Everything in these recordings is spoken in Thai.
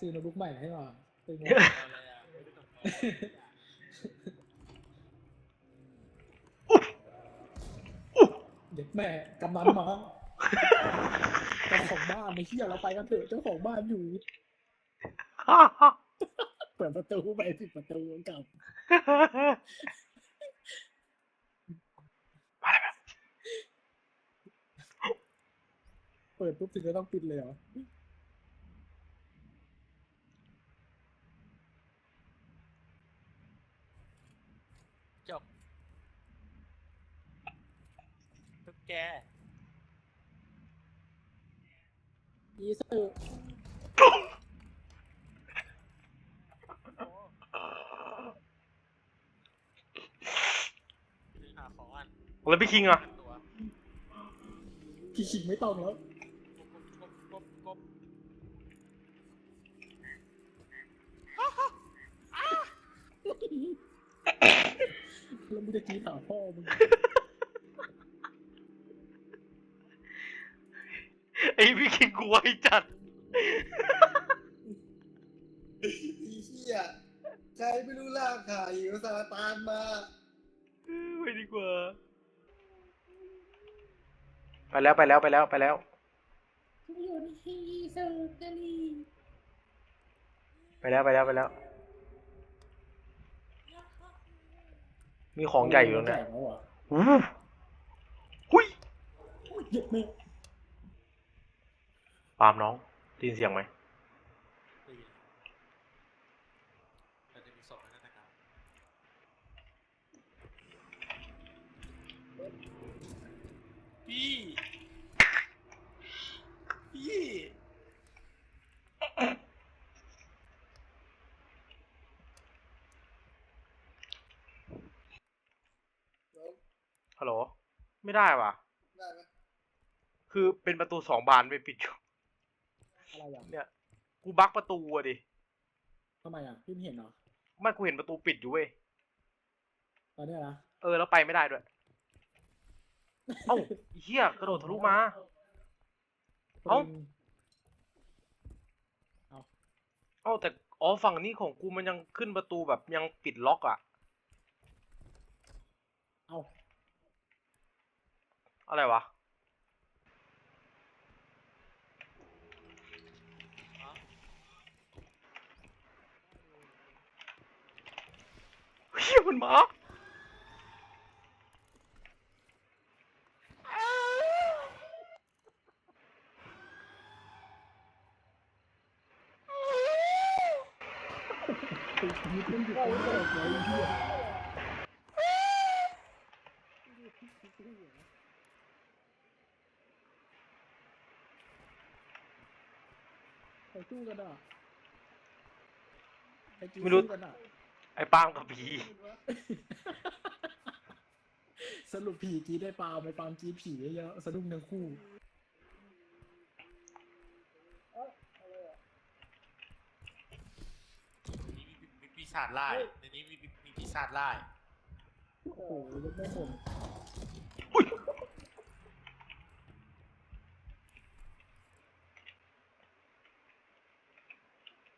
ซื้อโน้ตบุ๊กใหม่ให้หน่อยเป็นไงอะไรอะไม่ได้ทำอะไรเด็กแม่กำนันมาเจ้าของบ้านไม่เชี่ยเราไปกันเถอะเจ้าของบ้านอยู่ เปิดประตูไปปิดประตูกลับเปิดปุ๊บถึงจะต้องปิดเลยเหรอ จบทุก แกยีเซอร์หาของอันแล้วพี่คิงอะตัวพี่ขิงไม่ต้องแล้วกบกบกบกบแล้วมึงจะกรีดหาพ่อมึง ไอพี่คิงกูไว้จัดไอ้เหี้ยใครไม่รู้ล่างขายอยู่ซาตานมาไปดีกว่า ไปแล้วไปแล้วไปแล้วไปแล้ว อยู่ในยีเซอร์กันนี่ไปแล้วไปแล้วไปแล้ว มีของใหญ่อยู่ตรงเนี้ยแล้วอะอู้หุยโอ้ยเหี้ยแม่ ปาล์มน้องได้ยินเสียงไหมตีเราจะมีศพในนาฬิกาพี่ พี่ฮัลโหล ไม่ได้ว่ะ ได้ไหมคือเป็นประตูสองบานไม่ปิดอยู่ อะไรอะเนี่ยกูบั๊กประตูอะดิทำไมอะพี่ไม่เห็นเหรอไม่กูเห็นประตูปิดอยู่เว้ยตอนเนี้ยนะเออแล้วไปไม่ได้ด้วยเอ้าไอ้เฮียกระโดดทะลุมา เอ้า เอ้าแต่อ๋อฝั่งนี้ของกูมันยังขึ้นประตูแบบยังปิดล็อกอะเอาอะไรวะ เฮียมันมาติดยึดมันอยู่ตรงไหนไว้เหี้ยใครสู้กันอะใครจีไม่รู้ สู้กันอะ ไอ้ปาล์มกับผีสรุปผีกรีดได้ปาล์มไปปาล์มกรีดผีเยอะๆสะดุ้งทั้งคู่ มีมีมีปีศาจไล่ในนี้มีมีมีปีศาจไล่โอ้โหยังไม่หมดอุ้ย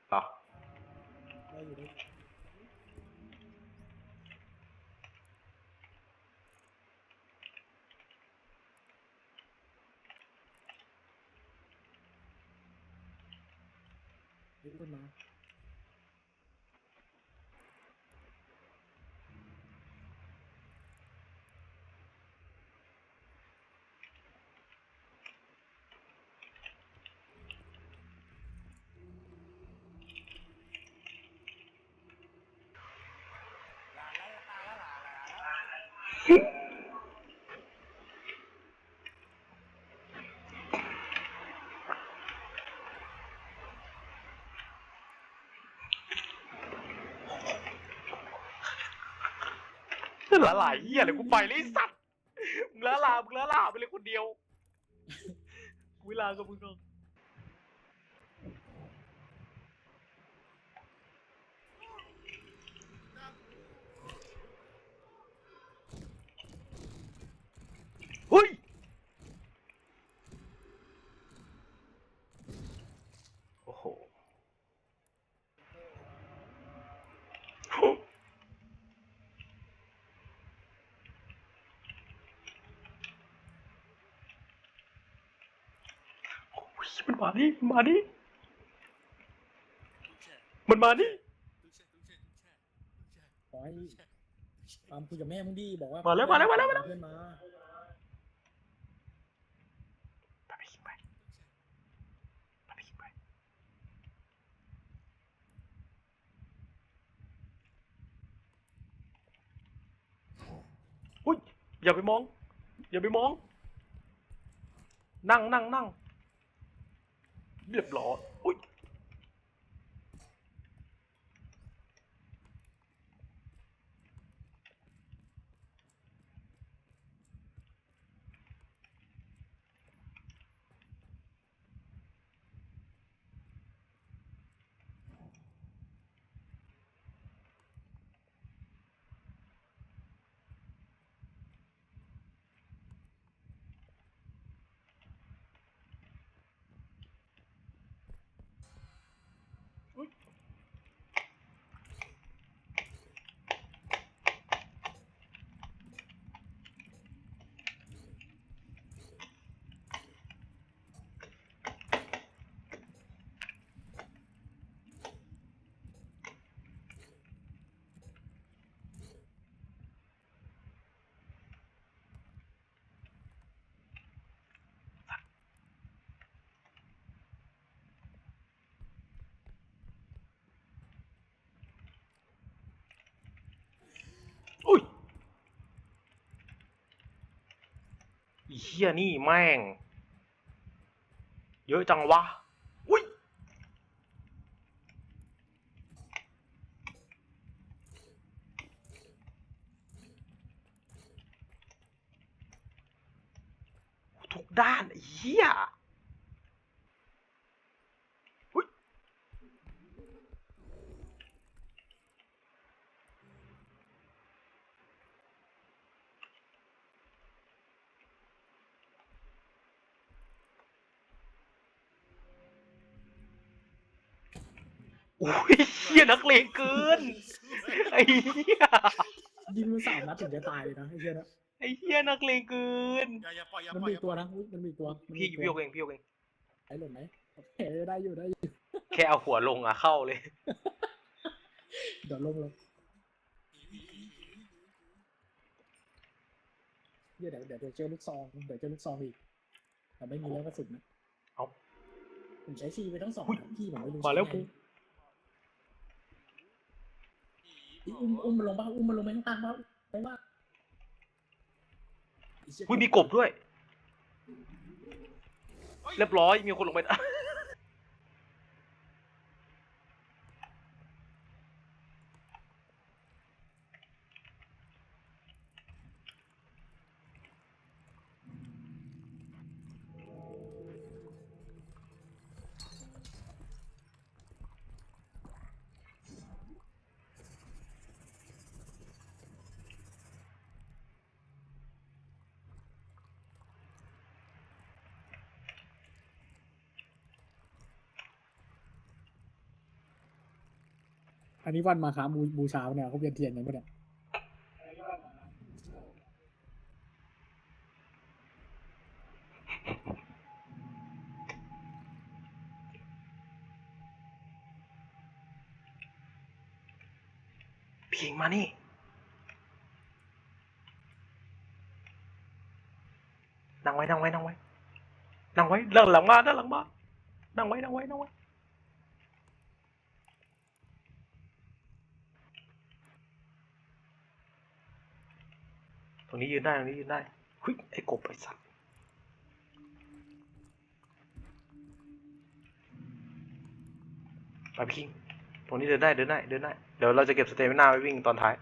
เหรอ ได้อยู่ได้ ลุก ขึ้นละลายเฮียเลยกูไปเลยไอ้สัตว์มึงละลามึงละลาไปเลยคนเดียวกูเวลากับมึงก่อง มันมาดิมันมาดิมันมาดิขอให้ตามคุยกับแม่มึงดีบอกว่ามาแล้วมาแล้วมาแล้วมาแล้วเพื่อนมาไปไปไปไปไปไปอุ้ยอย่าไปมอง อย่าไปมอง นั่งนั่งนั่ง เรียบร้อยอี เฮียนี่แม่ง เยอะจังวะ อุ้ยทุกด้านเฮียอุ้ย อุ้ยเฮียนักเลงเกิน ไอ้เฮียยิงมันสามนัดถึงจะตายเลยนะไอ้เหี้ยนะไอ้เฮียนักเลงเกิน อย่าอย่าปล่อยอย่ามันปล่อยมีอย่าตัวนะอุ๊ยมันมีตัวมันมีพี่ตัวพี่โยกเองพี่โยกเอง ไอ้หล่นไหมโอเคได้อยู่ได้อยู่แค่เอาหัวลงอะเข้าเลย เดี๋ยวลงลงเดี๋ยวเดี๋ยวเดี๋ยวเดี๋ยวเจอลูกซองเดี๋ยวเจอลูกซองอีกแต่ไม่มีแล้วกระสุนนะเอาผมใช้ซีไปทั้งสองอุ๊ยนัดพี่ผมไม่รู้มาแล้วใช้ไง อุ้มอุ้มมันลงบ้าอุ้มมันลงไปข้างล่างบ้าไปว่ากหุ้ยมีกบด้วย เรียบร้อยมีคนลงไป อันนี้วันมาค้าบูบูชาเนี่ยเขาเวียนเทียนกันปะเนี่ยพี่เองมานี่ นั่งไว้ นั่งไว้ นั่งไว้ นั่งไว้ด้านหลังมาด้านหลังมา นั่งไว้ นั่งไว้ นั่งไว้ ตรงนี้ยืนได้ ตรงนี้ยืนได้เฮ้ยไอ้กบไอ้สัตว์ไปพี่คิงตรงนี้เดินได้ เดินได้ เดินได้ เดี๋ยวเราจะเก็บสเตมินาไว้วิ่งตอนท้าย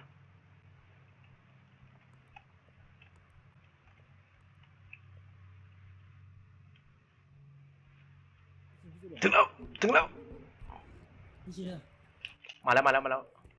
ถึงแล้ว ถึงแล้วพี่เชื่อมาแล้ว มาแล้ว มาแล้ว